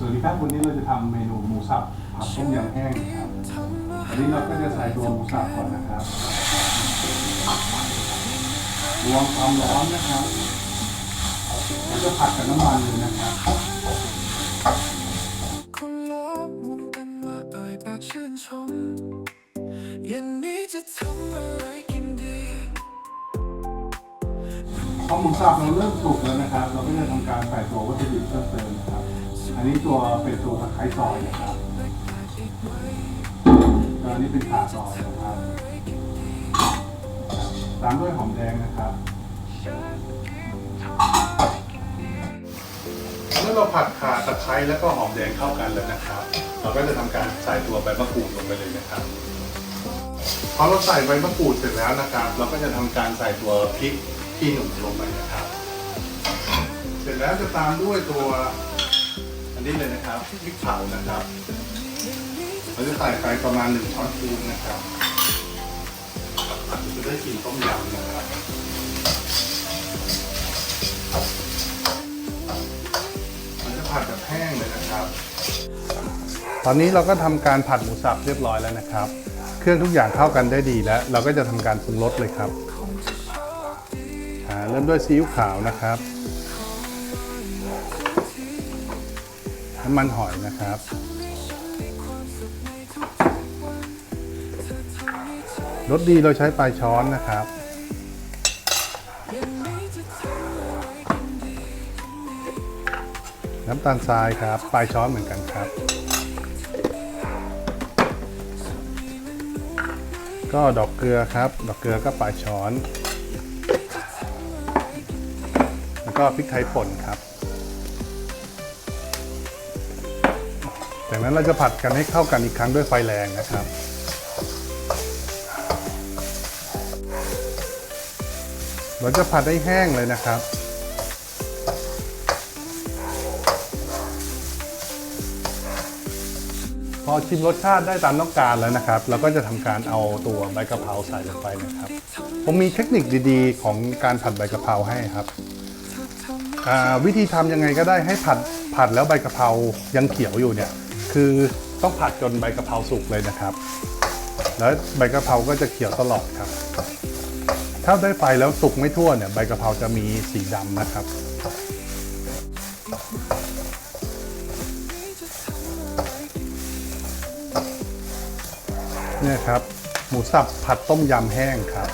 สวัสดีครับวันนี้เราจะทำเมนูหมูสับผัดต้มยำแห้งครับวันนี้เราก็จะใส่ตัวหมูสับก่อนนะครับรวมความร้อนนะครับแล้วก็ผัดกับน้ำมันเลยนะครับคนรักมุมกันมาเอ่ยปากชื่นะทำอะไรกินดีพอหมูสับเราเริ่มสุกแล้วนะครับ เราก็จะทำการใส่ตัววัตถุดิบเพิ่มเติมนะครับ อันนี้ตัวเป็นตัวตะไคร้ซอยนะครับแล้วอันนี้เป็นขาซอยนะครับ ตามด้วยหอมแดงนะครับเมื่อเราผัดขาตะไคร้แล้วก็หอมแดงเข้ากันแล้วนะครับ เราก็จะทำการใส่ตัวใบมะกรูดลงไปเลยนะครับพอเราใส่ใบมะกรูดเสร็จแล้วนะครับ เราก็จะทำการใส่ตัวพริกขี้หนูลงไปนะครับ เสร็จแล้วจะตามด้วยตัว อันนี้เลยนะครับพริกเผานะครับเราจะใส่ไปประมาณหนึ่งช้อนพูนนะครับจะได้กลิ่นต้มยำนะครับมันจะผัดแบบแห้งเลยนะครับ ตอนนี้เราก็ทำการผัดหมูสับเรียบร้อยแล้วนะครับ เครื่องทุกอย่างเข้ากันได้ดีแล้ว เราก็จะทำการปรุงรสเลยครับเริ่มด้วยซีอิ๊วขาวนะครับ น้ำมันหอยนะครับ รสดีเราใช้ปลายช้อนนะครับ น้ำตาลทรายครับ ปลายช้อนเหมือนกันครับ ก็ดอกเกลือครับ ดอกเกลือก็ปลายช้อน แล้วก็พริกไทยป่นครับ จากนั้นเราจะผัดกันให้เข้ากันอีกครั้งด้วยไฟแรงนะครับ เราจะผัดให้แห้งเลยนะครับ พอชิมรสชาติได้ตามต้องการแล้วนะครับ เราก็จะทำการเอาตัวใบกะเพราใส่ลงไปนะครับ ผมมีเทคนิคดีๆ ของการผัดใบกะเพราให้ครับวิธีทำยังไงก็ได้ให้ผัดผัดแล้วใบกะเพรายังเขียวอยู่เนี่ย คือต้องผัดจนใบกะเพราสุกเลยนะครับ แล้วใบกะเพราก็จะเขียวตลอดครับ ถ้าได้ไฟแล้วสุกไม่ทั่วเนี่ยใบกะเพราจะมีสีดำนะครับ เนี่ยครับ หมูสับผัดต้มยำแห้งครับ